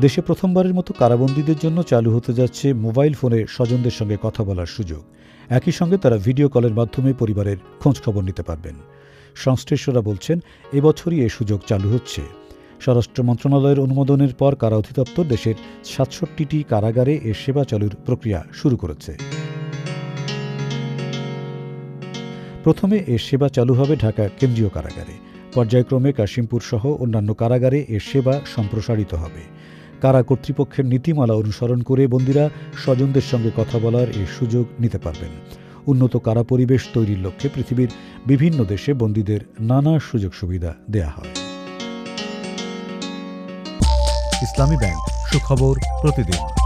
দেশে প্রথমবারের মতো কারাবন্দীদের জন্য চালু হতে যাচ্ছে মোবাইল ফোনে স্বজনদের সঙ্গে কথা বলার সুযোগ। একই সঙ্গে তারা ভিডিও কলের মাধ্যমে পরিবারের খোঁজখবর নিতে পারবেন। সংশ্লিষ্টরা বলছেন, এবছরই এ সুযোগ চালু হচ্ছে। স্বরাষ্ট্র মন্ত্রণালয়ের অনুমোদনের পর কারা অধিদপ্তর দেশের সাতষট্টিটি কারাগারে এ সেবা চালুর প্রক্রিয়া শুরু করেছে। প্রথমে এ সেবা চালু হবে ঢাকা কেন্দ্রীয় কারাগারে। পর্যায়ক্রমে কাশিমপুর সহ অন্যান্য কারাগারে এ সেবা সম্প্রসারিত হবে। কারা কর্তৃপক্ষের নীতিমালা অনুসরণ করে বন্দীরা স্বজনদের সঙ্গে কথা বলার এই সুযোগ নিতে পারবেন। উন্নত কারা পরিবেশ তৈরির লক্ষ্যে পৃথিবীর বিভিন্ন দেশে বন্দীদের নানা সুযোগ সুবিধা দেয়া হয়। ইসলামী ব্যাংক, সুখবর প্রতিদিন।